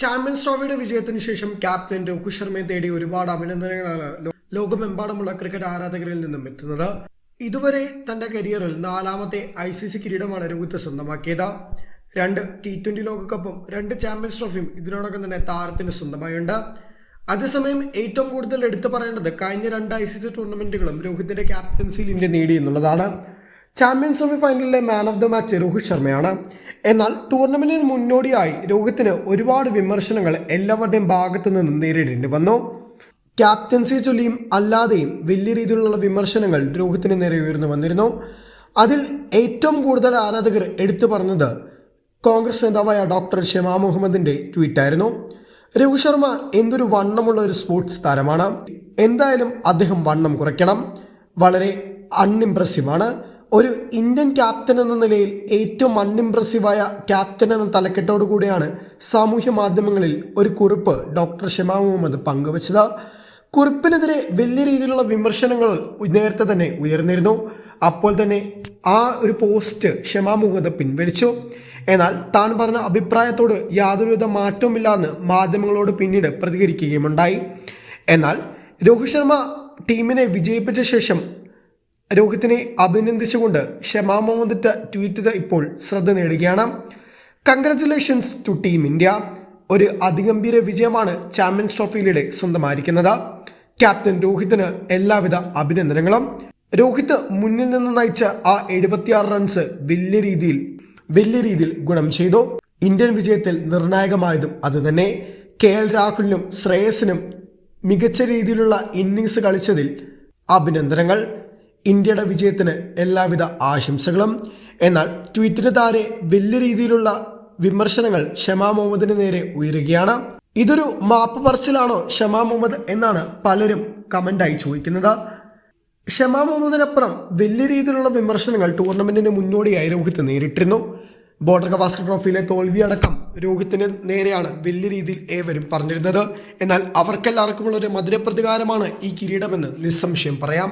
Champions ട്രോഫിയുടെ വിജയത്തിന് ശേഷം captain Rohit ശർമ്മയെ തേടി ഒരുപാട് അഭിനന്ദനങ്ങളാണ് ലോകമെമ്പാടുമുള്ള ക്രിക്കറ്റ് ആരാധകരിൽ നിന്നും എത്തുന്നത്. ഇതുവരെ തന്റെ കരിയറിൽ നാലാമത്തെ ഐ സി സി കിരീടമാണ് രോഹിത് സ്വന്തമാക്കിയത്. രണ്ട് ടി ട്വന്റി ലോകകപ്പും രണ്ട് ചാമ്പ്യൻസ് ട്രോഫിയും ഇതിനോടൊപ്പം തന്നെ താരത്തിന് സ്വന്തമായുണ്ട്. അതേസമയം ഏറ്റവും കൂടുതൽ എടുത്തു പറയേണ്ടത് കഴിഞ്ഞ രണ്ട് ഐ സി സി ടൂർണമെന്റുകളും രോഹിത്തിന്റെ ക്യാപ്റ്റൻസിയിൽ ഇന്ത്യ നേടി എന്നുള്ളതാണ്. Champions trophy ഫൈനലിലെ man of the match Rohit ശർമ്മയാണ്. എന്നാൽ ടൂർണമെന്റിന് മുന്നോടിയായി രോഹിത്തിന് ഒരുപാട് വിമർശനങ്ങൾ എല്ലാവരുടെയും ഭാഗത്തു നിന്നും നേരിടേണ്ടി വന്നു. ക്യാപ്റ്റൻസി ചൊല്ലിയും അല്ലാതെയും വലിയ രീതിയിലുള്ള വിമർശനങ്ങൾ രോഹിത്തിന് നേരെ ഉയർന്നു വന്നിരുന്നു. അതിൽ ഏറ്റവും കൂടുതൽ ആരാധകർ എടുത്തു പറഞ്ഞത് കോൺഗ്രസ് നേതാവായ ഡോക്ടർ ഷെമാ മുഹമ്മദിന്റെ ട്വീറ്റായിരുന്നു രോഹിത് ശർമ്മ എന്തൊരു വണ്ണമുള്ള ഒരു സ്പോർട്സ് താരമാണ്. എന്തായാലും അദ്ദേഹം വണ്ണം കുറയ്ക്കണം. വളരെ അൺഇംപ്രസീവാണ് ഒരു ഇന്ത്യൻ ക്യാപ്റ്റൻ എന്ന നിലയിൽ ഏറ്റവും അൺഇംപ്രസീവായ ക്യാപ്റ്റൻ എന്ന തലക്കെട്ടോടു കൂടിയാണ് സാമൂഹ്യ മാധ്യമങ്ങളിൽ ഒരു കുറിപ്പ് ഡോക്ടർ ഷിമാ മുഹമ്മദ് പങ്കുവച്ചത്. കുറിപ്പിനെതിരെ വലിയ രീതിയിലുള്ള വിമർശനങ്ങൾ നേരത്തെ തന്നെ ഉയർന്നിരുന്നു. അപ്പോൾ തന്നെ ആ ഒരു പോസ്റ്റ് ഷെമാ മുഹമ്മദ് പിൻവലിച്ചു. എന്നാൽ താൻ പറഞ്ഞ അഭിപ്രായത്തോട് യാതൊരുവിധ മാറ്റവുമില്ലാന്ന് മാധ്യമങ്ങളോട് പിന്നീട് പ്രതികരിക്കുകയുമുണ്ടായി. എന്നാൽ രോഹിത് ശർമ്മ ടീമിനെ വിജയിപ്പിച്ച ശേഷം രോഹിത്തിനെ അഭിനന്ദിച്ചുകൊണ്ട് ഷമാ മുഹമ്മദ് ട്വീറ്റ് ഇപ്പോൾ ശ്രദ്ധ നേടുകയാണ്. കൺഗ്രാറ്റുലേഷൻസ് ടു ടീം ഇന്ത്യ ഒരു അതിഗംഭീര വിജയമാണ് ചാമ്പ്യൻസ് ട്രോഫിയിലൂടെ സ്വന്തമായിരിക്കുന്നത്. ക്യാപ്റ്റൻ രോഹിത്തിന് എല്ലാവിധ അഭിനന്ദനങ്ങളും. രോഹിത് മുന്നിൽ നിന്ന് നയിച്ച ആ എഴുപത്തിയാറ് റൺസ് വലിയ രീതിയിൽ വലിയ രീതിയിൽ ഗുണം ചെയ്തു. ഇന്ത്യൻ വിജയത്തിൽ നിർണായകമായതും അതുതന്നെ. കെ എൽ രാഹുലിനും ശ്രേയസിനും മികച്ച രീതിയിലുള്ള ഇന്നിങ്സ് കളിച്ചതിൽ അഭിനന്ദനങ്ങൾ. ഇന്ത്യയുടെ വിജയത്തിന് എല്ലാവിധ ആശംസകളും. എന്നാൽ ട്വീറ്റിന് താരെ വലിയ രീതിയിലുള്ള വിമർശനങ്ങൾ ഷമാ മുഹമ്മദിന് നേരെ ഉയരുകയാണ്. ഇതൊരു മാപ്പ് പറച്ചിലാണോ ഷമാ മുഹമ്മദ് എന്നാണ് പലരും കമന്റായി ചോദിക്കുന്നത്. ഷമാ മുഹമ്മദിനപ്പുറം വലിയ രീതിയിലുള്ള വിമർശനങ്ങൾ ടൂർണമെന്റിന് മുന്നോടിയായി രോഹിത് നേരിട്ടിരുന്നു. ബോർഡർ ഗവാസ്കർ ട്രോഫിയിലെ തോൽവിയടക്കം രോഹിത്തിന് നേരെയാണ് വലിയ രീതിയിൽ ഏവരും പറഞ്ഞിരുന്നത്. എന്നാൽ അവർക്കെല്ലാവർക്കുമുള്ള ഒരു മധുരപ്രതികാരമാണ് ഈ കിരീടമെന്ന് നിസ്സംശയം പറയാം.